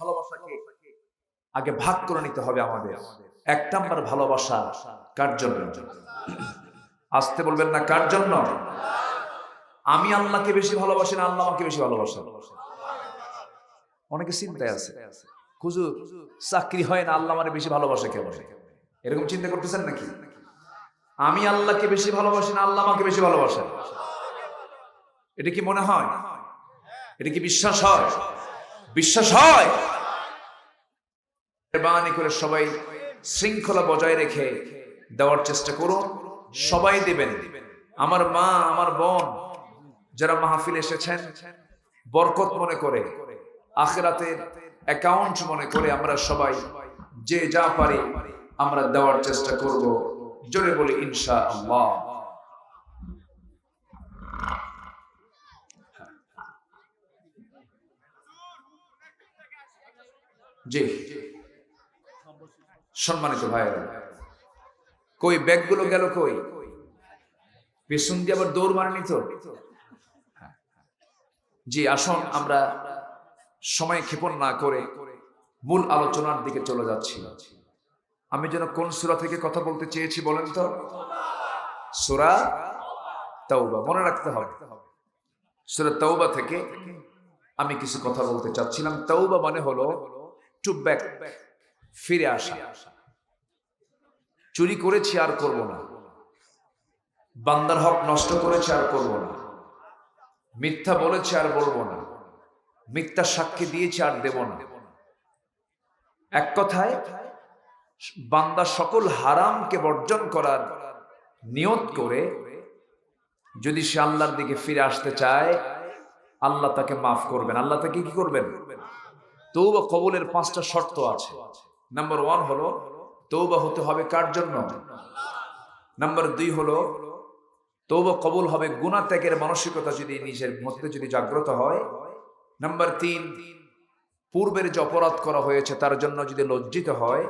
ভালোবাসাকে আগে ভাগ করে নিতে হবে আমাদের। এক নাম্বার ভালোবাসা কার জন্য? আসতে বলবেন না কার জন্য? আমি আল্লাহকে বেশি ভালোবাসি না আল্লাহ আমাকে বেশি ভালোবাসে। অনেকে চিন্তায় আছে হুজুর চাকরি হয় না আল্লাহ আমার বেশি ভালোবাসে কেমন এরকম চিন্তা করতেছেন নাকি? আমি আল্লাহকে বেশি ভালোবাসি না আল্লাহ আমাকে বেশি ভালোবাসে এটা কি মনে হয়? এটা কি বিশ্বাস হয়? বিশ্বাস হয়? করে সবাই শৃঙ্খলা বজায় রেখে দেওয়ার চেষ্টা করুন। সবাই দেবেন। আমার মা, আমার বোন যারা মাহফিল এসেছেন, বরকত মনে করে, আখেরাতের অ্যাকাউন্ট মনে করে আমরা সবাই যে যা পারি আমরা দেওয়ার চেষ্টা করব। জোরে বলি ইনশা আল্লাহ জি। সম্মানিত ভাইয়েরা, কই, ব্যাগগুলো গেল কই? পেছন দিয়ে আবার দৌড় মারেনি তো? জি, আসুন, আমরা সময় ক্ষেপণ না করে মূল আলোচনার দিকে চলে যাচ্ছি। আমি যেন কোন সুরা থেকে কথা বলতে চেয়েছি বলেন তো? সুরা তাওবা, মনে রাখতে হবে। সুরা তাওবা থেকে আমি কিছু কথা বলতে চাচ্ছিলাম। তাওবা মানে হলো টু ব্যাক ফিরে আসা। চুরি করেছি আর করব না। বান্দার হক নষ্ট করেছে আর করব না। মিথ্যা বলেছে আর বলব না। মিথ্যা সাক্ষী দিয়েছে আর দেব না। এক কথায়, বান্দা সকল হারামকে বর্জন করার নিয়ত করে যদি সে আল্লাহর দিকে ফিরে আসতে চায়, আল্লাহ তাকে মাফ করবেন। আল্লাহ তাকে কি করবেন? তৌবা কবুলের পাঁচটা শর্ত আছে। নাম্বার ওয়ান হলো তৌবা হতে হবে কার জন্য? নাম্বার দুই হলো তৌবা কবুল হবে গুণা ত্যাগের মানসিকতা যদি নিজের মধ্যে যদি জাগ্রত হয়। নাম্বার তিন, পূর্বের যে অপরাধ করা হয়েছে তার জন্য যদি লজ্জিত হয়।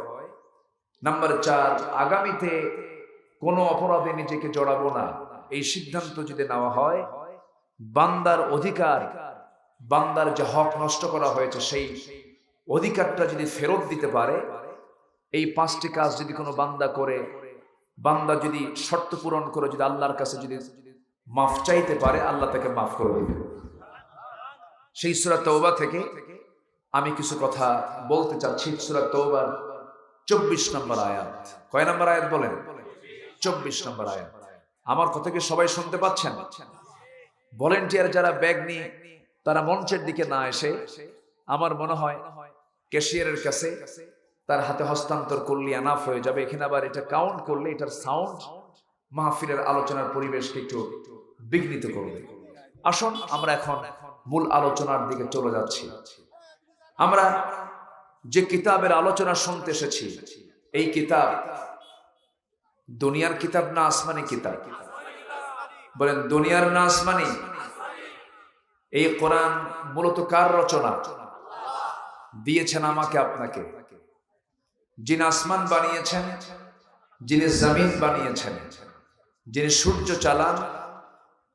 নাম্বার চার, আগামীতে কোনো অপরাধে নিজেকে জড়াবো না। এই সিদ্ধান্ত যদি নেওয়া হয়, বান্দার অধিকার বান্দার যে হক নষ্ট করা হয়েছে, সেই অধিকারটা যদি ফেরত দিতে পারে, এই পাঁচটি কাজ যদি কোনো বান্দা করে, বান্দা যদি শর্ত পূরণ করে, যদি আল্লাহর কাছে যদি মাফ চাইতে পারে, আল্লাহ তাকে মাফ করে দেবে। সেই সুরা তৌবা থেকে আমি কিছু কথা বলতে চাচ্ছি, সুরা তৌবার চব্বিশ নম্বর আয়াত। কয় নম্বর আয়াত বলেন? চব্বিশ নম্বর আয়াত। আমার কথা কি সবাই শুনতে পাচ্ছেন? ভলেন্টিয়ার যারা ব্যাগ নিয়ে তারা মঞ্চের দিকে না এসে আমার মনে হয় ক্যাশিয়ারের কাছে তার হাতে হস্তান্তর করলে আনাফ হয়ে যাবে। এখানে আবার এটা কাউন্ট করলে এটার সাউন্ড মাহফিলের আলোচনার পরিবেশকে একটু বিঘ্নিত করবে। আসুন, আমরা এখন মূল আলোচনার দিকে চলে যাচ্ছি। আমরা যে কিতাবের আলোচনা শুনতে এসেছি, এই কিতাব দুনিয়ার কিতাব না আসমানি কিতাব? বলেন, দুনিয়ার না আসমানি এই কোরআন মূলত কার রচনা? দিয়েছেন আমাকে আপনাকে। যিনি আসমান বানিয়েছেন, যিনি জমিন বানিয়েছেন, যিনি সূর্য চালান,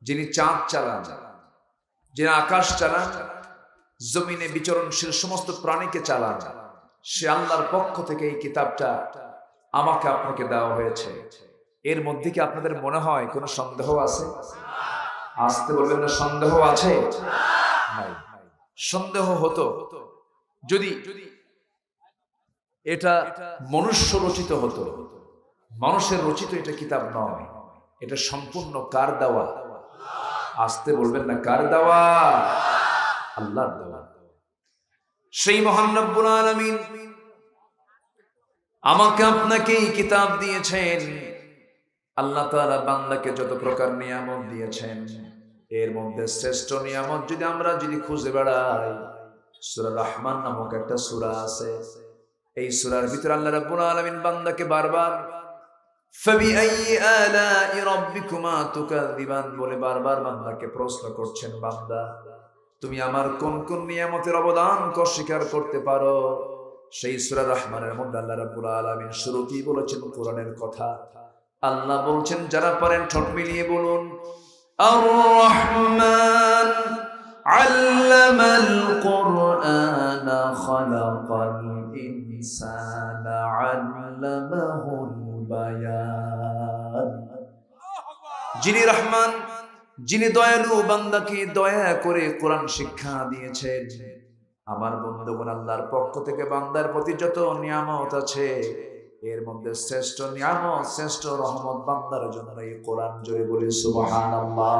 যিনি চাঁদ চালান, যিনি আকাশ চালান, জমিনে বিচরণশীল সমস্ত প্রাণীকে চালান, সে আল্লাহর পক্ষ থেকে এই কিতাবটা আমাকে আপনাকে দেওয়া হয়েছে। এর মধ্যে কি আপনাদের মনে হয় কোনো সন্দেহ আছে? আসতে বলবেন না, সন্দেহ আছে? সন্দেহ হতো। যদি এটা মনুষ্য রচিত হতো, মানুষের রচিত এটা কিতাব নয়, এটা সম্পূর্ণ কার দেওয়া? আসতে বলবেন না, কার দেওয়া? আল্লাহর দেওয়া। সেই মহান রব্বুল আলামিন আমাকে আপনাকে এই কিতাব দিয়েছেন। আল্লাহ তাআলা বান্দাকে যত প্রকার নিয়ামত দিয়েছেন এর মধ্যে শ্রেষ্ঠ নিয়ামত যদি আমরা যদি খুঁজে বেড়াই, সুরা রহমান নামক একটা সুরা আছে। এই সুরার ভিতরে আল্লাহ রাব্বুল আলামিন বান্দাকে বারবার বলে বারবার বান্দাকে প্রশ্ন করছেন, বান্দা, তুমি আমার কোন কোন নিয়ামতের অবদান স্বীকার করতে পারো? সেই সুরা রহমানের মধ্যে আল্লাহ রাব্বুল আলামিন শুরুতেই বলেছেন কোরআনের কথা। আল্লাহ বলছেন, যারা পারেন ঠট মিলিয়ে বলুন আর রহমান علم القرآن خلق الإنسان علمه البيان যিনি রহমান যিনি দয়ালু বান্দাকে দয়া করে কোরআন শিক্ষা দিয়েছেন আমার বন্ধুগণ আল্লাহর পক্ষ থেকে বান্দার প্রতি যত নিয়ামত আছে এর মধ্যে শ্রেষ্ঠ নিয়ামত, শ্রেষ্ঠ রহমত বান্দার জন্য এই কোরআন জোরে বলি, সুবহানাল্লাহ।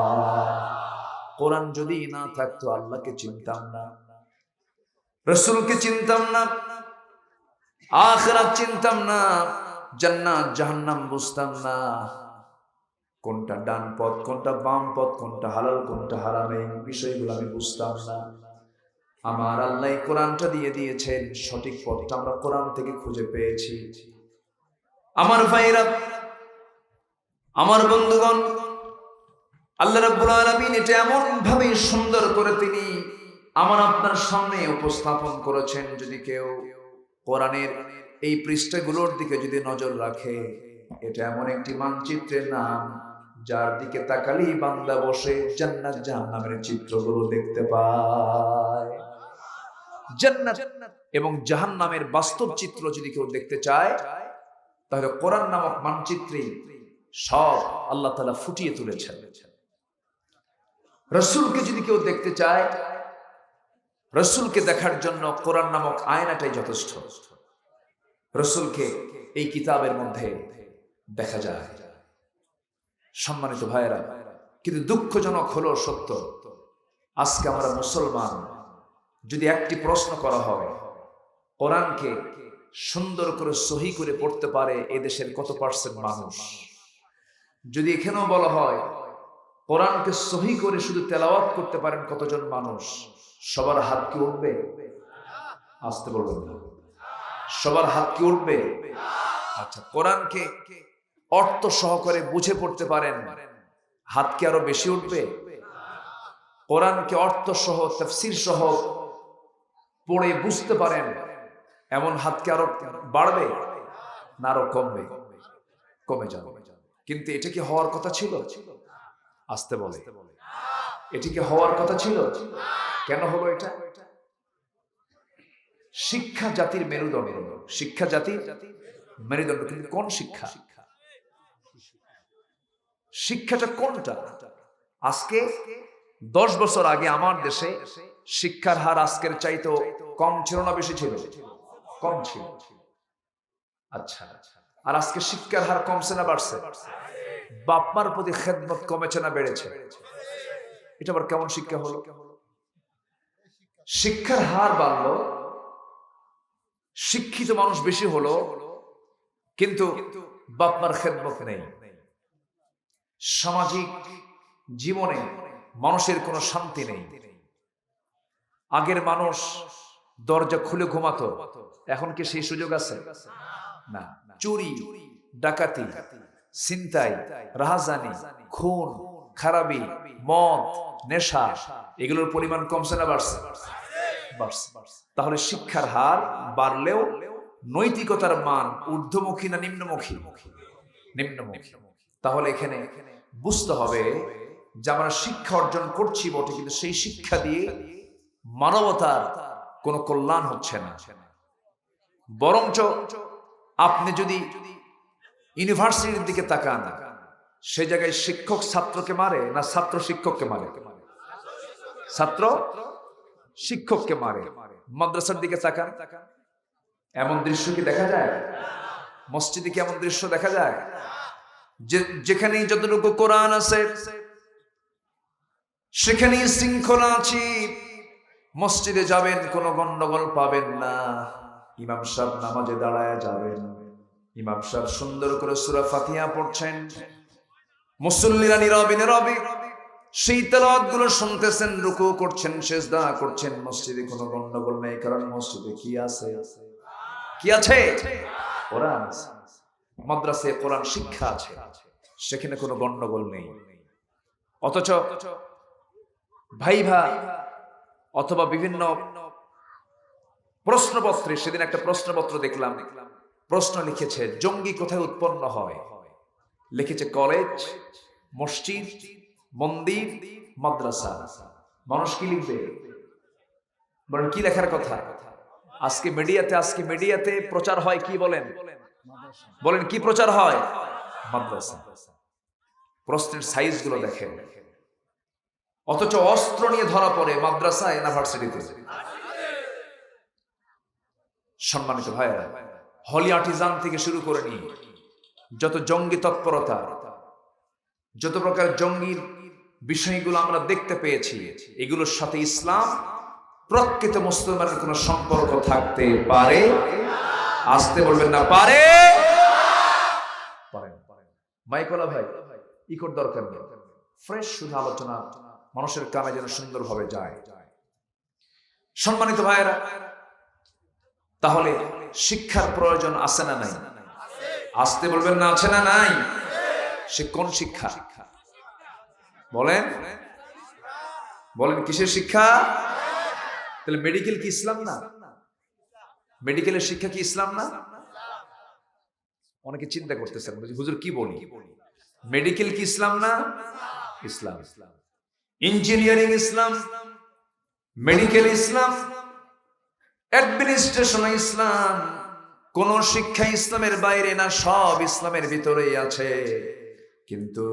কোরআন যদি না থাকতো আল্লাহকে চিনতাম না, রসুলকে চিনতাম না, আখরাত চিনতাম না, জান্নাত, জাহান্নাম বুঝতাম না। কোনটা ডান পথ, কোনটা বাম পথ, কোনটা হালাল, কোনটা হারাম, এই বিষয়গুলো আমি বুঝতাম না। আমার আল্লাহ কোরআনটা দিয়ে দিয়েছেন, সঠিক পথটা আমরা কোরআন থেকে খুঁজে পেয়েছি। আমার ভাইরা আমার বন্ধুগণ, আল্লাহ রাব্বুল আলামিন এটা এমন ভাবে সুন্দর করে তিনি আমার আপনার সামনে উপস্থাপন করেছেন যদি কেউ কোরআনের এই পৃষ্ঠাগুলোর দিকে যদি নজর রাখে, এটা এমন একটি মানচিত্রের নাম যার দিকে তাকালেই বান্দা বসে জান্নাত জাহান্নামের চিত্রগুলো দেখতে পায়। জান্নাত এবং জাহান্নামের বাস্তব চিত্র যদি কেউ দেখতে চায় তাহলে কোরআন নামক মানচিত্রে সব আল্লাহ তাআলা ফুটিয়ে তুলেছেন। রসুলকে যদি কেউ দেখতে চায়, রসুলকে দেখার জন্য কোরআন নামক আয়নাটাই যথেষ্ট। রসুলকে এই কিতাবের মধ্যে দেখা যায়। সম্মানিত ভাইয়েরা, কিন্তু দুঃখজনক হলো সত্য, আজকে আমরা মুসলমান যদি একটি প্রশ্ন করা হয়, কোরআনকে সুন্দর করে সহি করে পড়তে পারে এদেশের কত পার্সেন্ট মানুষ? যদি এখানেও বলা হয়, কোরআনকে সহি করে শুধু তেলাওয়াত করতে পারেন কতজন মানুষ? সবার হাত কি উঠবে? আসতে বলবেন না। সবার হাত কি উঠবে? আচ্ছা কোরআনকে অর্থ সহকারে বুঝে পড়তে পারেন। হাত কি আরও বেশি উঠবে? কোরআনকে অর্থ সহ, তফসির সহ পড়ে বুঝতে পারেন। এমন হাত কি আরও বাড়বে না আরও কমবে? কমে যাবে। কিন্তু এটা কি হওয়ার কথা ছিল? আসতে বলে। এটি কি হওয়ার কথা ছিল? কেন হলো এটা? শিক্ষা জাতির মেরুদণ্ড। শিক্ষা জাতির মেরুদণ্ড। কিন্তু কোন শিক্ষা? শিক্ষাটা কোনটা? আজকে দশ বছর আগে আমার দেশে শিক্ষার হার আজকের চাইতো কম ছিল না বেশি ছিল? কম ছিল। আচ্ছা। আর আজকে শিক্ষার হার কমছে না বাড়ছে? বাপমার প্রতি খেদমত কমেছে না বেড়েছে? এটা আবার কেমন শিক্ষা হলো? শিক্ষার হার বাড়লো, শিক্ষিত মানুষ বেশি হলো, কিন্তু বাপমার খেদমত নেই। সামাজিক জীবনে মানুষের কোনো শান্তি নেই। আগের মানুষ দরজা খুলে ঘুমাতো এখন কি সেই সুযোগ আছে? না চুরি ডাকাতি চিন্তাই রাহাজানি খুন খারাপি মদ নেশা এগুলোর পরিমাণ কমছে না বাড়ছে। তাহলে শিক্ষার হার বাড়লেও নৈতিকতার মান ঊর্ধ্বমুখী না নিম্নমুখী? নিম্নমুখী। তাহলে এখানে বুঝতে হবে যে আমরা শিক্ষা অর্জন করছি বটে কিন্তু সেই শিক্ষা দিয়ে মানবতার কোনো কল্যাণ হচ্ছে না। বরঞ্চ আপনি যদি ইউনিভার্সিটির দিকে তাকান, সে জায়গায় শিক্ষক ছাত্রকে মারে না ছাত্র শিক্ষককে মারে? ছাত্র শিক্ষককে মারে। মাদ্রাসার দিকে তাকান। এমন দৃশ্য কি দেখা যায়? মসজিদে কি এমন দৃশ্য দেখা যায়? যেখানেই যতটুকু কোরআন আছে, সেখানেই শৃঙ্খলা আছে। মসজিদে যাবেন, কোনো গন্ডগোল পাবেন না। ইমাম সাহেব নামাজে দাঁড়ায় যাবেন। ইমাম সাহেব সুন্দর করে সুরা ফাতিহা পড়ছেন। মুসল্লিরা নীরবে নীরবে সেই তেলাওয়াতগুলো শুনতেছেন রুকু করছেন শেষ সেজদা করছেন। মসজিদে কোনো গন্ডগোল নেই, কারণ মসজিদে কি আছে? কি আছে? কোরআন কোরআন শিক্ষা আছে, সেখানে কোনো গন্ডগোল নেই। অথচ ভাই ভাই অথবা বিভিন্ন প্রশ্নপত্রে, সেদিন একটা প্রশ্নপত্র দেখলাম। প্রশ্ন লিখেছে, জঙ্গি কোথায় উৎপন্ন হয়? লিখেছে, কলেজ, মসজিদ, মন্দির, মাদ্রাসা। মানুষ কি লিখবে? বলেন, কি লেখার কথা? আজকে মিডিয়াতে আজকে মিডিয়াতে প্রচার হয় কি বলেন? বলেন, কি প্রচার হয়? মাদ্রাসা। প্রশ্নের সাইজগুলো দেখেন। অথচ অস্ত্র নিয়ে ধরা পড়ে মাদ্রাসা ইউনিভার্সিটিতে সম্মানিত ভাইয়েরা, হলি আর্টিজান থেকে শুরু করে নিয়ে যত জঙ্গি তৎপরতা, যত প্রকার জঙ্গির বিষয়গুলো আমরা দেখতে পেয়েছি, এগুলোর সাথে ইসলাম, প্রকৃত মুসলমানের কোন সম্পর্ক থাকতে পারে? আসতে বলবেন না, পারে? মাইকলা ভাই ইকোর দরকার নেই। ফ্রেশ শুধু আলোচনা মানুষের কানে যেন সুন্দরভাবে যায়। সম্মানিত ভাইয়েরা তাহলে শিক্ষার প্রয়োজন আছে না নাই? আসতে বলবেন না, আছে না নাই? সে কোন শিক্ষা? বলেন। বলেন, কিসের শিক্ষা? তাহলে মেডিকেল কি ইসলাম না? মেডিকেলের শিক্ষা কি ইসলাম না? অনেকে চিন্তা করতেছেন হুজুর, কি বলি? মেডিকেল কি ইসলাম না? Islam. Islam engineering Islam medical Islam administration Islam কোন শিক্ষা ইসলামের বাইরে না, সব ইসলামের ভিতরেই আছে। কিন্তু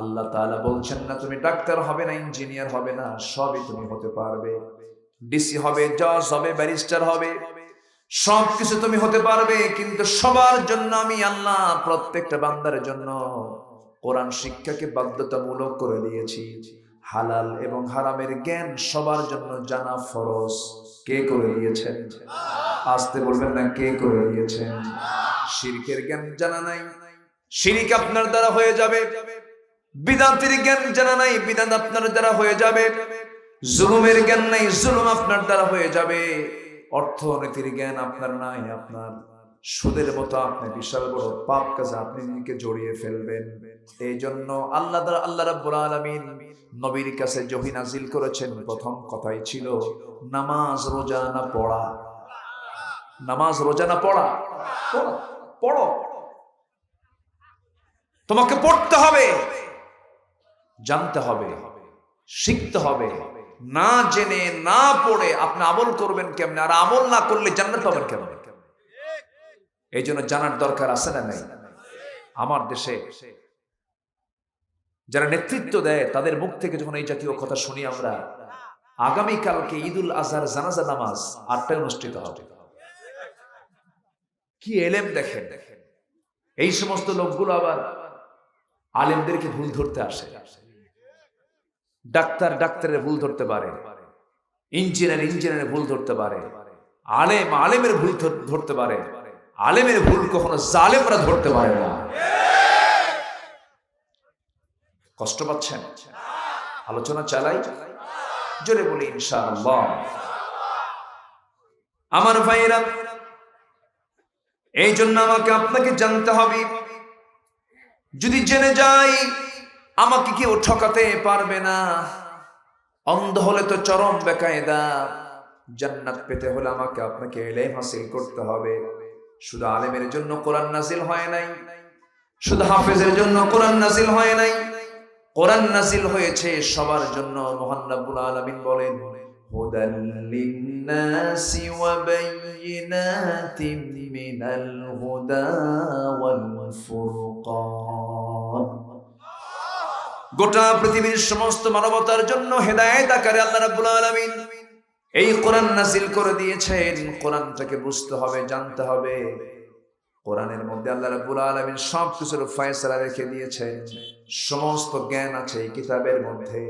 আল্লাহ তাআলা বলছেন, না, তুমি ডাক্তার হবে না, ইঞ্জিনিয়ার হবে না, সবই তুমি হতে পারবে। ডিসি হবে, জজ হবে, ব্যারিস্টার হবে সব কিছু তুমি হতে পারবে, কিন্তু সবার জন্য আমি আল্লাহ প্রত্যেকটা বান্দার জন্য কোরআন শিক্ষাকে বাধ্যতামূলক করে দিয়েছি। হালাল এবং হারামের জ্ঞান সবার জন্য জানা ফরজ। কে করে দিয়েছেন আসতে বলবেন না, কে করে দিয়েছেন শিরকের জ্ঞান জানা নাই। শিরিক আপনার দ্বারা হয়ে যাবে। বিদাতির জ্ঞান জানা নাই বিদাত আপনার দ্বারা হয়ে যাবে। জুলুমের জ্ঞান নাই, জুলুম আপনার দ্বারা হয়ে যাবে। অর্থনীতির জ্ঞান আপনার নাই, আপনার সুদের মতো আপনি বিশাল বড় পাপ কাজে আপনি নিজেকে জড়িয়ে ফেলবেন। এই জন্য আল্লাহ আল্লাহ রাব্বুল আলামিন নবীর কাছে জহি নাজিল করেছেন। প্রথম কথাই ছিল নামাজ রোজা না পড়া? নামাজ রোজা না পড়া পড়ো, তোমাকে পড়তে হবে জানতে হবে শিখতে হবে। না জেনে না পড়ে আপনি আমল করবেন কেমনে? আর আমল না করলে জান্নাত পাবেন কেমন? এই জন্য জানার দরকার আছে না নাই? আমার দেশে যারা নেতৃত্ব দেয়, তাদের মুখ থেকে যখন এই জাতীয় কথা শুনি আমরা, আগামীকালকে ঈদুল আজহার জানাজা নামাজ আটটায় অনুষ্ঠিত হবে। কি এলেম দেখেন? এই সমস্ত লোকগুলো আবার আলেমদেরকে ভুল ধরতে আসে। ডাক্তার ডাক্তারের ভুল ধরতে পারে। ইঞ্জিনিয়ার ইঞ্জিনিয়ারের ভুল ধরতে পারে। আলেম আলেমের ভুল ধর- ধরতে পারে। আলেমের ভুল কখনো জালেমরা ধরতে পারে না। কষ্ট পাচ্ছেন? আলোচনা চালাই। জোরে বলি, ইনশাআল্লাহ। আমার ভাইয়েরা, এই জন্য আমাকে আপনাকে জানতে হবে, যদি জেনে যাই, আমাকে কেউ ঠকাতে পারবে না। অন্ধ হলে তো চরম বেকায়দা। জান্নাত পেতে হলে আমাকে আপনাকে এলেম হাসিল করতে হবে। শুধু আলেমের জন্য কোরআন নাসিল হয় নাই, শুধু হাফেজের জন্য কোরআন নাসিল হয় নাই, কোরআন নাসিল হয়েছে সবার জন্য, মহান রাব্বুল আলামিন বলেন ওয়াল গোটা পৃথিবীর সমস্ত মানবতার জন্য হেদায়েত আকারে আল্লাহ রাব্বুল আলামিন এই কোরআন নাজিল করে দিয়েছেন। কোরআনটাকে বুঝতে হবে, জানতে হবে। কোরআনের মধ্যে আল্লাহ রাব্বুল আলামিন সব কিছুর ফয়সালা রেখে দিয়েছেন। সমস্ত জ্ঞান আছে এই কিতাবের মধ্যে।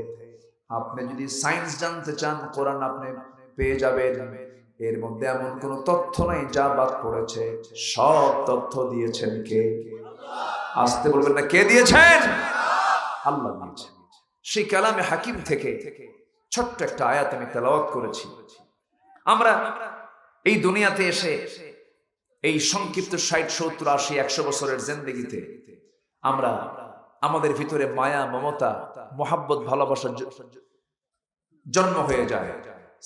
আপনি যদি সায়েন্স জানতে চান, কোরআন আপনি পেয়ে যাবেন। এর মধ্যে এমন কোনো তথ্য নাই যা বাদ পড়েছে। সব তথ্য দিয়েছেন কে? আসতে বলবেন না, কে দিয়েছেন? আল্লাহ দিয়েছেন। সেই কালামে হাকিম থেকে। ছোট্ট একটা আয়াত আমি তেলাওয়াত করেছি। আমরা এই দুনিয়াতে এসে এই সংক্ষিপ্ত ষাট, সত্তর, আশি, একশো বছরের জিন্দগিতে আমরা আমাদের ভিতরে মায়া, মমতা, মোহাব্বত, ভালোবাসার জন্ম হয়ে যায়,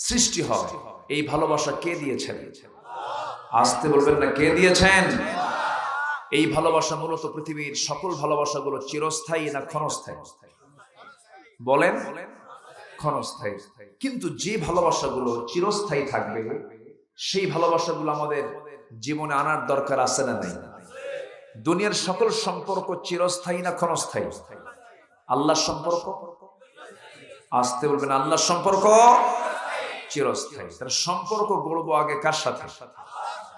সৃষ্টি হয়। এই ভালোবাসা কে দিয়েছেন? আসতে বলবেন না, কে দিয়েছেন? এই ভালোবাসা মূলত পৃথিবীর সকল ভালোবাসাগুলো চিরস্থায়ী না ক্ষণস্থায়ী? বলেন। ক্ষণস্থায়ী। কিন্তু যে ভালোবাসাগুলো চিরস্থায়ী থাকবে, সেই ভালোবাসাগুলো আমাদের জীবনে আনার দরকার আছে না নাই? দুনিয়ার সকল সম্পর্ক চিরস্থায়ী না ক্ষণস্থায়ী? আল্লাহর সম্পর্ক? আসতে বলবেন, আল্লাহর সম্পর্ক চিরস্থায়ী। তার সম্পর্ক গড়বো আগে কার সাথে?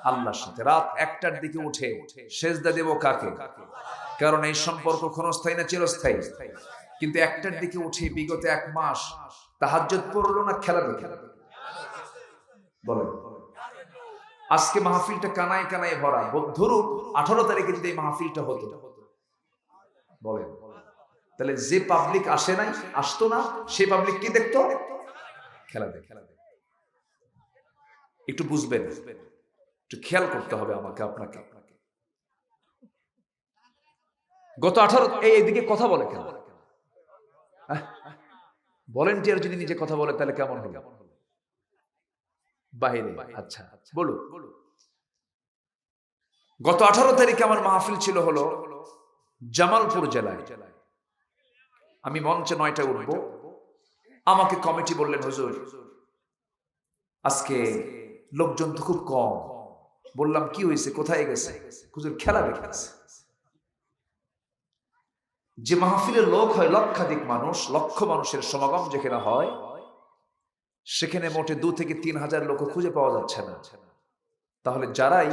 আল্লাহর সাথে। রাত একটার দিকে উঠে সেজদা দেব কাকে? কারণ এই সম্পর্ক ক্ষণস্থায়ী না চিরস্থায়ী? কিন্তু একটার দিকে উঠে বিগত এক মাস তাহাজ্জুদ পড়ল না খেলা বলেন। আজকে মাহফিলটা কানায় কানায় ভরা। ধরুন আঠারো তারিখে যদি এই মাহফিলটা হতো। বলেন। তাহলে যে পাবলিক আসে নাই, আসতো না, সে পাবলিক কি দেখতো? খেলা দেখ খেলা দেখ। একটু বুঝবেন। একটু খেয়াল করতে হবে আমাকে, আপনাকে। গত আঠারো এই এদিকে কথা বলে কেন? ভলেন্টিয়ার যদি নিজে কথা বলে তাহলে কেমন হবে বাইরে আচ্ছা বলু গত আঠারো তারিখে আমার মাহফিল ছিল হলো জামালপুর জেলায়। আমি মঞ্চে নয়টা উঠব। আমাকে কমিটি বললেন হুজুর আজকে লোকজন তো খুব কম। বললাম কি হয়েছে? কোথায় গেছে? হুজুর খেলা দেখেছে যে মাহফিলের লোক হয় লক্ষাধিক মানুষ, লক্ষ মানুষের সমাগম যেখানে হয়, সেখানে মোটে দু থেকে তিন হাজার লোক খুঁজে পাওয়া যাচ্ছে না। তাহলে যারাই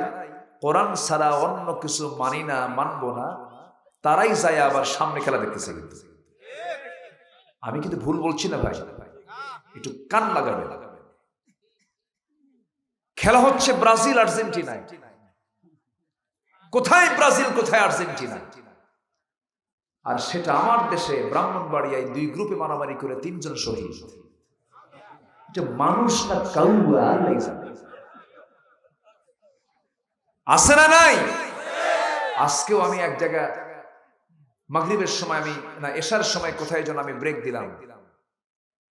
কোরআন ছাড়া অন্য কিছু মানি না, মানবো না, তারাই যায় আবার সামনে খেলা দেখতেছে কিন্তু। আমি কিন্তু ভুল বলছি না ভাই? একটু কান লাগাবে খেলা হচ্ছে ব্রাজিল আর্জেন্টিনায় কোথায় ব্রাজিল, কোথায় আর্জেন্টিনা? আর সেটা আমার দেশে, ব্রাহ্মণবাড়িয়ায় দুই গ্রুপে মারামারি করে তিনজন শহীদ। এটা মানুষ না কাউয়া আছে না নাই? আজকেও আমি এক জায়গা, মাগরিবের সময় আমি, না, এশার সময় কোথায় যেন আমি ব্রেক দিলাম।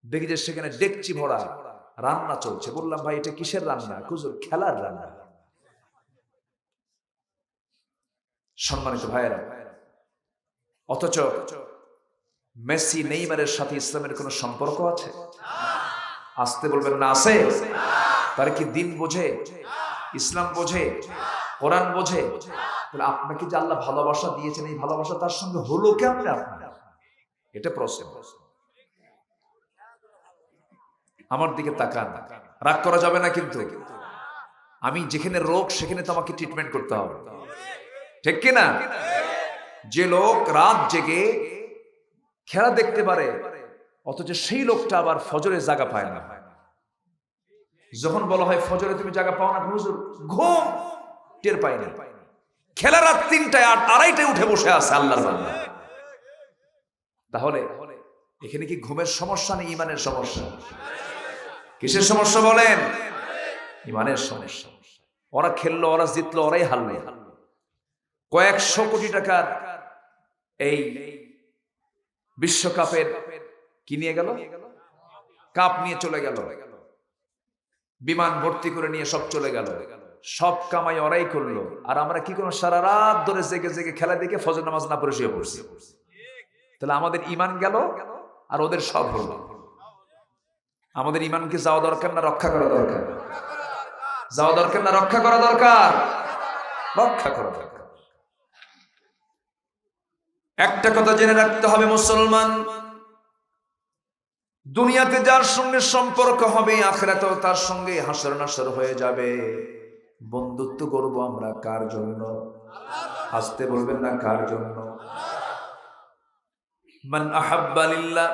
দেখি যে সেখানে ডেকচি ভরা, রান্না চলছে। বললাম, ভাই, এটা কিসের রান্না? কুজুর খেলার রান্না। সম্মানিত ভাইয়েরা অথচ মেসি নেইমারের সাথে ইসলামের কোনো সম্পর্ক আছে? আসতে বলবেন, না আছে। তার কি দিন বোঝে? ইসলাম বোঝে? কোরআন বোঝে? তাহলে আপনাকে যে আল্লাহ ভালোবাসা দিয়েছেন, এই ভালোবাসা তার সঙ্গে হলো কেমন আপনার? এটা প্রশ্ন। আমার দিকে তাকান। রাগ করা যাবে না কিন্তু। আমি যেখানে রোগ, সেখানে তো আমাকে ট্রিটমেন্ট করতে হবে। ঠিক কিনা? যে লোক রাত জেগে খেলা দেখতে পারে, অথচ সেই লোকটা আবার ফজরে জায়গা পায় না। যখন বলা হয় ফজরে তুমি জায়গা পাও না হুজুর, ঘুম টের পাই না। খেলা রাত তিনটায় আর আড়াইটায় উঠে বসে আছে আল্লাহর বান্দা তাহলে এখানে কি ঘুমের সমস্যা নেই ইমানের সমস্যা? কিসের সমস্যা বলেন? ইমানের সমস্যা। ওরা খেললো, ওরা জিতলো, ওরাই হারলো। কয়েকশো কোটি টাকার এই বিশ্বকাপের কি নিয়ে গেল? কাপ নিয়ে চলে গেল। বিমান ভর্তি করে নিয়ে সব চলে গেল। সব কামাই ওরাই করল। আর আমরা কি করব সারা রাত ধরে জেগে জেগে খেলা দেখে ফজর নামাজ না পড়ে শুয়ে পড়ছি। তাহলে আমাদের ইমান গেল আর ওদের সব হলো। আমাদের ইমানকে যাওয়া দরকার না রক্ষা করা দরকার? যাওয়া দরকার না রক্ষা করা দরকার? রক্ষা করা দরকার। একটা কথা জেনে রাখতে হবে মুসলমান। দুনিয়াতে যার সঙ্গে সম্পর্ক হবে, আখেরাতেও তার সঙ্গে হাসর নাসর হয়ে যাবে। বন্ধুত্ব করব আমরা কার জন্য? হাসতে বলবেন না কার জন্য? মান আহাব্বা লিল্লাহ,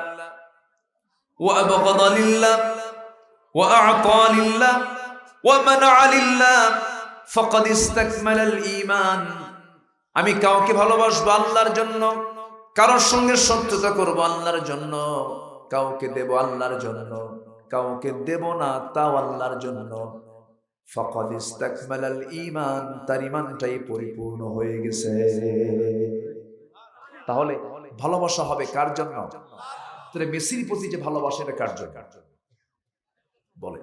ওয়া আবগাদা লিল্লাহ, ওয়া আ'তা লিল্লাহ, ওয়া মানা'a লিল্লাহ আমি কাউকে ভালোবাসবো আল্লাহর জন্য, কারোর সঙ্গে সত্যতা করব আল্লাহর জন্য, কাউকে দেব আল্লাহর জন্য, কাউকে দেব না তাও আল্লাহর জন্য। ফকদ ইস্তাকমালাল ঈমান, তার ঈমানটাই পরিপূর্ণ হয়ে গেছে। তাহলে ভালোবাসা হবে কার জন্য? তাহলে মেসির প্রতি যে ভালোবাসা, এটা কার জন্য? বলে।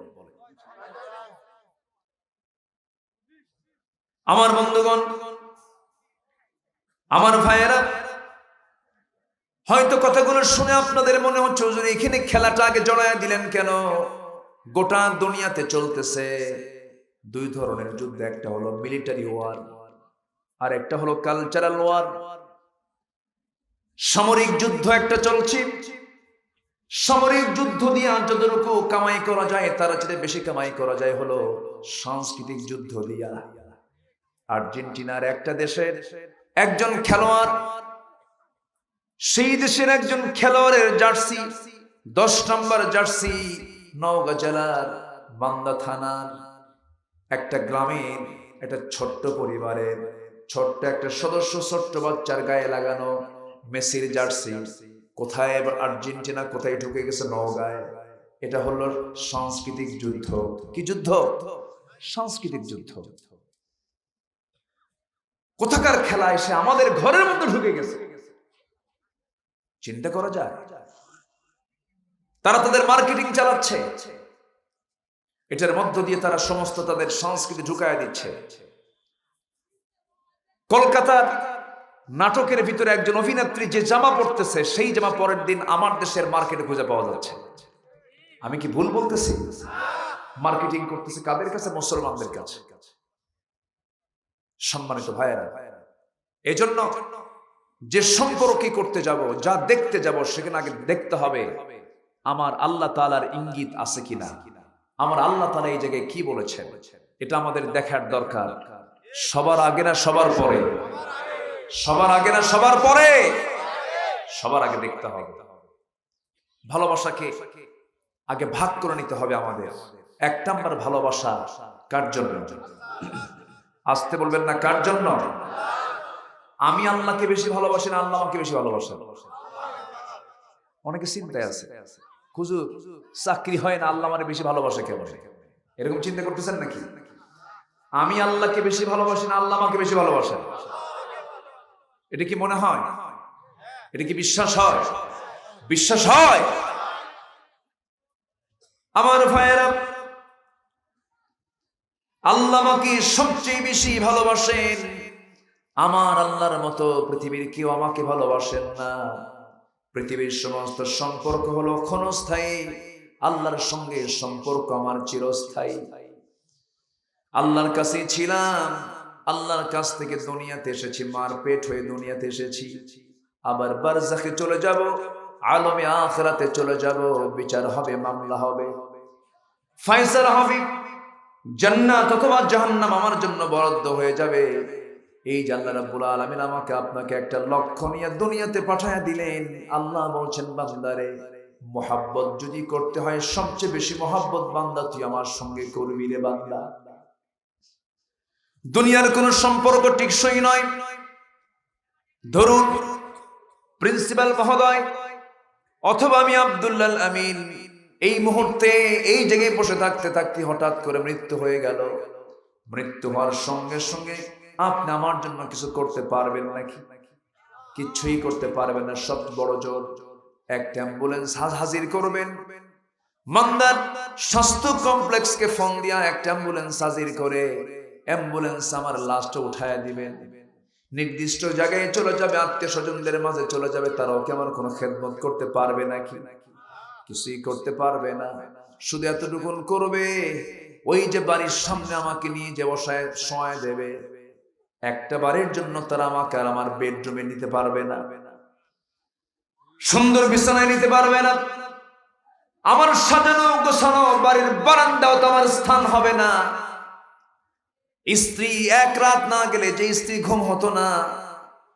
আমার বন্ধুগণ আমার ভাইয়েরা, হয়তো কথাগুলো শুনে আপনাদের মনে হচ্ছে, হুজুর, এখানে খেলাটা আগে জড়ায় দিলেন কেন? গোটা দুনিয়াতে চলতেছে দুই ধরনের যুদ্ধ, একটা হলো মিলিটারি ওয়ার আর একটা হলো কালচারাল ওয়ার সামরিক যুদ্ধ একটা চলছে। সামরিক যুদ্ধ দিয়ে যতটুকু কামাই করা যায়, তার চেয়ে বেশি কামাই করা যায় হলো সাংস্কৃতিক যুদ্ধ দিয়া। আর্জেন্টিনার একটা দেশের একজন খেলোয়াড়, সেই দেশের একজন খেলোয়াড়ের জার্সি, দশ নম্বর জার্সি, নওগাঁ জেলার বান্দা থানার একটা গ্রামের, একটা ছোট্ট পরিবারের, ছোট্ট একটা সদস্য, ছোট্ট বাচ্চার গায়ে লাগানো মেসির জার্সি। কোথায় এবার আর্জেন্টিনা, কোথায় ঢুকে গেছে নওগাঁয়? এটা হলো সাংস্কৃতিক যুদ্ধ। কি যুদ্ধ? সাংস্কৃতিক যুদ্ধ। কোথাকার খেলা এসে আমাদের ঘরের মধ্যে ঢুকে গেছে। চিন্তা করা যায়। তারা তাদের মার্কেটিং চালাচ্ছে। এটার মধ্য দিয়ে তারা সমস্ত তাদের সংস্কৃতি ঢুকায় দিচ্ছে। কলকাতার নাটকের ভিতরে একজন অভিনেত্রী যে জামা পরতেছে, সেই জামা পরের দিন আমার দেশের মার্কেটে খুঁজে পাওয়া যাচ্ছে। আমি কি ভুল বলতেছি? মার্কেটিং করতেছে কাদের কাছে? মুসলমানদের কাছে। সম্মানিত ভাইয়েরা, এজন্য যে সম্পর্কে করতে যাব, যা দেখতে যাব, সেখানে আগে দেখতে হবে, আমার আল্লাহ তালার ইঙ্গিত আছে কিনা? আমার আল্লাহ তালা এই জায়গায় কি বলেছেন? এটা আমাদের দেখার দরকার। সবার আগে না সবার পরে? সবার আগে না সবার পরে? সবার আগে দেখতে হবে। ভালোবাসাকে আগে ভাগ করে নিতে হবে আমাদের। এক নাম্বার ভালোবাসা কার জন্য? আসতে বলবেন না, কার জন্য? আমি আল্লাহকে বেশি ভালোবাসি না, আল্লাহ আমাকে বেশি ভালোবাসেন। অনেকে চিন্তায় আছে খুজু চাকরি হয় না, আল্লাহ আমার বেশি ভালোবাসে কেমন এরকম চিন্তা করতেছেন নাকি? আমি আল্লাহকে বেশি ভালোবাসি না, আল্লাহ আমাকে বেশি ভালোবাসেন। এটা কি মনে হয়? এটা কি বিশ্বাস হয়? বিশ্বাস হয়? আমার ভাইয়েরা আল্লাহ আমাকে সবচেয়ে বেশি ভালোবাসেন। আমার আল্লাহর মতো পৃথিবীর কেউ আমাকে ভালোবাসেন না। পৃথিবীর সমস্ত সম্পর্ক হলো ক্ষণস্থায়ী। আল্লাহর সঙ্গে সম্পর্ক আমার চিরস্থায়ী। আল্লাহর কাছে ছিলাম, আল্লাহর কাছ থেকে দুনিয়াতে এসেছি মার পেট হয়ে দুনিয়াতে এসেছি। আবার বারজাখে চলে যাব, আলমে আখরাতে চলে যাব, বিচার হবে, মামলা হবে। ফাইসাল হবে। জান্নাত অথবা জাহান্নাম আমার জন্য বরাদ্দ হয়ে যাবে। এই আল্লাহ রাব্বুল আলামিন আমাকে আপনাকে একটা লক্ষ্য নিয়ে দুনিয়াতে পাঠায়া দিলেন। আল্লাহ বলছেন, বান্দারে, মোহাব্বত যদি করতে হয়, সবচেয়ে বেশি মোহাব্বত বান্দা তুই আমার সঙ্গে করবি রে বান্দা। দুনিয়ার কোন সম্পর্ক টিকসই নয়। ধরুন, প্রিন্সিপাল মহোদয়, অথবা আমি আব্দুল্লাল আমিন এই মুহূর্তে, এই জায়গায় বসে থাকতে থাকতে হঠাৎ করে মৃত্যু হয়ে গেল। মৃত্যু হওয়ার সঙ্গে সঙ্গে আপনি আমার জন্য কিছু করতে পারবেন নাকি? কিচ্ছুই করতে পারবেন না, সব বড় জোর। একটা অ্যাম্বুলেন্স হাজির করবেন। মান্দার স্বাস্থ্য কমপ্লেক্সকে ফোন দিয়া একটা অ্যাম্বুলেন্স হাজির করে, অ্যাম্বুলেন্স আমার লাস্টে উঠায় দিবেন। নির্দিষ্ট জায়গায় চলে যাবে, আত্মীয় স্বজনদের মাঝে চলে যাবে, তারাও কি আমার কোনো খেদমত করতে পারবে নাকি নাকি? কিছুই করতে পারবে না। শুধু এতটুকুন করবে, ওই যে বাড়ির সামনে আমাকে নিয়ে যে বসায় সময় দেবে। একটা বাড়ির জন্য তারা আমাকে আর আমার বেডরুমে নিতে পারবে না। সুন্দর বিছানায় নিতে পারবে না। আমার সাজানো গোছানো বাড়ির বারান্দাও তো আমার স্থান হবে না। স্ত্রী এক রাত না গেলে যে স্ত্রী ঘুম হতো না,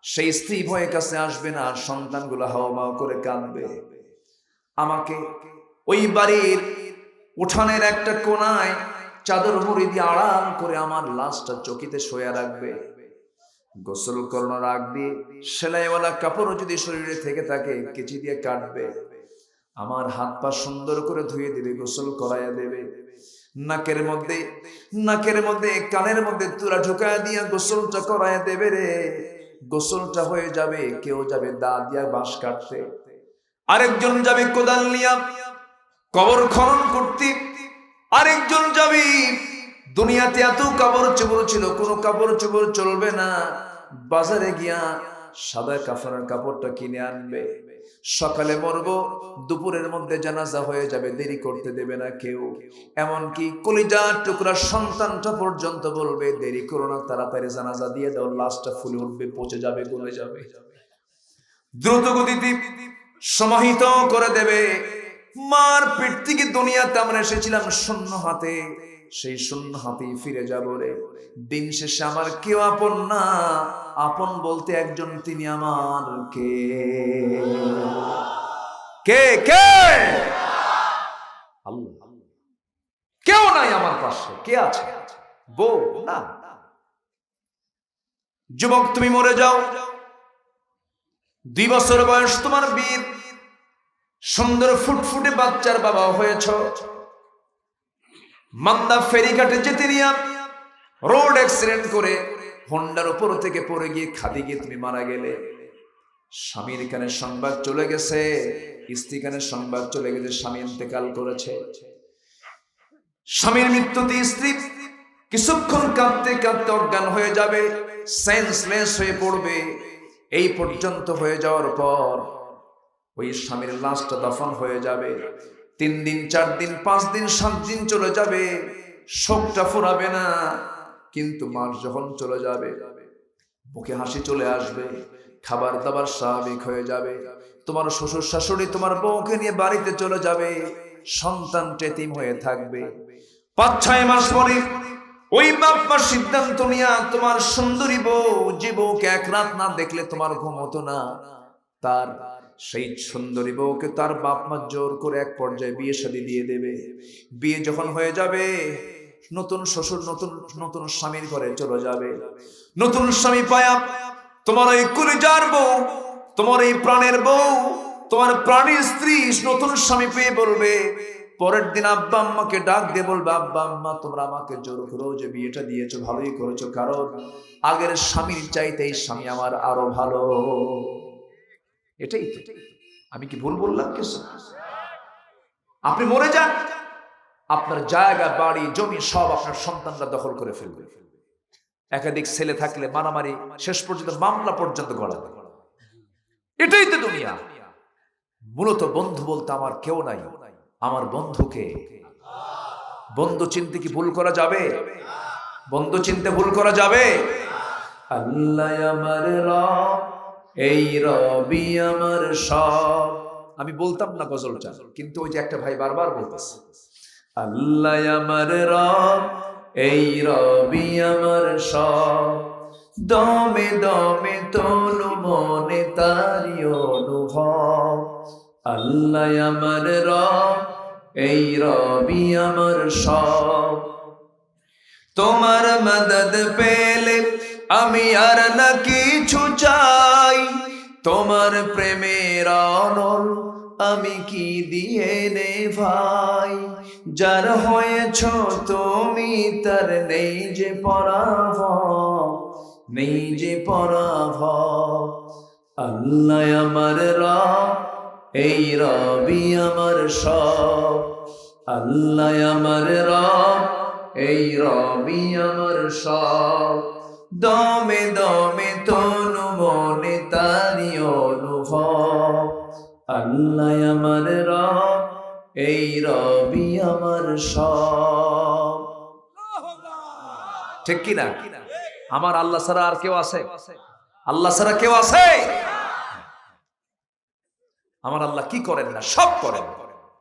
সেই স্ত্রী ভয়ে কাছে আসবে না আর সন্তানগুলো হাওয়া করে কাঁদবে। আমাকে ওই বাড়ির উঠানের একটা কোনায় চাদর মুড়ি দিয়ে আড়াল করে আমার লাশটা চকিতে শোয়া রাখবে। গোসল করানোর আগ দিয়ে সেলাইওয়ালা কাপড়ও যদি শরীরে থেকে থাকে, কেচি দিয়ে কাটবে। আমার হাত পা সুন্দর করে ধুয়ে দেবে, গোসল করাইয়া দেবে। নাকের মধ্যে নাকের মধ্যে, কানের মধ্যে তুলা ঢুকায় দিয়া গোসলটা করাইয়া দেবে রে। গোসলটা হয়ে যাবে, কেউ যাবে দা দিয়া বাঁশ কাটতে। আরেকজন যাবে কোদাল নিয়া, কবর খনন করতে। আরেকজন যাবে, দুনিয়াতে এত কাপড় চোপড় ছিল, কোনো কাপড় চোপড় চলবে না। বাজারে গিয়া সাদা কাফনের কাপড়টা কিনে আনবে। সকালে মরবো, দুপুরের মধ্যে জানাজা হয়ে যাবে, দেরি করতে দেবে না কেউ। এমনকি কলিজার টুকরা সন্তানটা পর্যন্ত বলবে, দেরি করো না, তাড়াতাড়ি জানাজা দিয়ে দাও, লাশটা ফুলে উঠবে, পচে যাবে, গলে যাবে। দ্রুত গতিতে সমাহিত করে দেবে। মার পেট থেকে দুনিয়াতে আমরা এসেছিলাম শূন্য হাতে। সেই শূন্য হাতেই ফিরে যাব রে। দিন শেষে আমার কেউ আপন না। আপন বলতে একজন তিনি আমার কে? কে? কে? কেউ নাই আমার পাশে। কে আছে? বউ? না। যুবক, তুমি মরে যাও। দুই বছর বয়স তোমার বীর। সুন্দর ফুটফুটে বাচ্চার বাবা হয়েছ। মান্দা ফেরিঘাটে যেতে রোড অ্যাক্সিডেন্ট করে হোন্ডার উপর থেকে পড়ে গিয়ে খাদি গিয়ে তুমি মারা গেলে। স্বামীর কানে সংবাদ চলে গেছে স্ত্রী কানে সংবাদ চলে গেছে, স্বামী ইন্তেকাল করেছে। স্বামীর মৃত্যুতে স্ত্রী কিছুক্ষণ কাঁদতে কাঁদতে অজ্ঞান হয়ে যাবে সেন্সলেস হয়ে পড়বে। এই পর্যন্ত হয়ে যাওয়ার পর ওই স্বামীর লাশটা দফন হয়ে যাবে। তিন দিন, চার দিন, পাঁচ দিন, সাত দিন চলে যাবে। শোকটা ফুরাবে না, কিন্তু মাস যখন চলে যাবে মুখে হাসি চলে আসবে, খাবার দাবার স্বাভাবিক হয়ে যাবে। তোমার শ্বশুর শাশুড়ি তোমার বউকে নিয়ে বাড়িতে চলে যাবে সন্তান টেতিম হয়ে থাকবে। পাঁচ, ছয় মাস পরে ওই বাপ মার সিদ্ধান্ত নিয়া তোমার সুন্দরী বউ, যে বউকে এক রাত না দেখলে তোমার ঘুম হতো না। তার সেই সুন্দরী বউকে তার বাপ মা জোর করে এক পর্যায়ে বিয়ে শাদী দিয়ে দেবে। বিয়ে যখন হয়ে যাবে, নতুন শ্বশুর, নতুন নতুন স্বামীর ঘরে চলে যাবে। নতুন স্বামী পায়া তোমার এই কুলিজার বউ, তোমার এই প্রাণের বউ, তোমার প্রাণের স্ত্রী নতুন স্বামী পেয়ে বলবে পরের দিন আব্বা আম্মাকে ডাক দিয়ে বলবে, আব্বা আম্মা, তোমরা আমাকে জোর করো যে বিয়েটা দিয়েছ, ভালোই করেছ। কারণ আগের স্বামীর চাইতে এই স্বামী আমার আরও ভালো। এটাই আমি কি ভুল বললাম কিছু? আপনি মরে যান। আপনার জায়গা, বাড়ি, জমি সব আপনার সন্তানরা দখল করে ফেলবে। একাধিক ছেলে থাকলে মারামারি শেষ পর্যন্ত মামলা পর্যন্ত গড়াবে। এটাই তো দুনিয়া। মূলত বন্ধু বলতে আমার কেউ নাই। আমার বন্ধুকে। বন্ধু চিনতে কি ভুল করা যাবে? বন্ধু চিনতে ভুল করা যাবে? আল্লাহ আমার এই রবি আমার সব। আমি বলতাম না গজলটা, কিন্তু ওই যে একটা ভাই বারবার বলতেছে। আল্লাহ আমার রব, এই রবি আমার সব। দমে দমে তনু মনে তারি অনুভব। আল্লাহ আমার রব, এই রবি আমার সব। তোমার মদদ পেলে আমি আর না কিছু চাই। তোমার প্রেমের অনল আমি কি দিয়ে নে ভাই যার হয়েছ তুমি তার নেই যে পরাভ নেই যে পরাভ আল্লাহ আমার রব এই রবি আমার সব, আল্লাহ আমার রব। এই রবি আমার সব, দমে দমে তনু মনে তারি অনুভব। আল্লাহ আমার রব, এই রবি আমার সব। ঠিক কি না আমার আল্লাহ ছাড়া আর কেউ আছে? আল্লাহ ছাড়া কেউ আছে? আমার আল্লাহ কি করেন না সব করেন?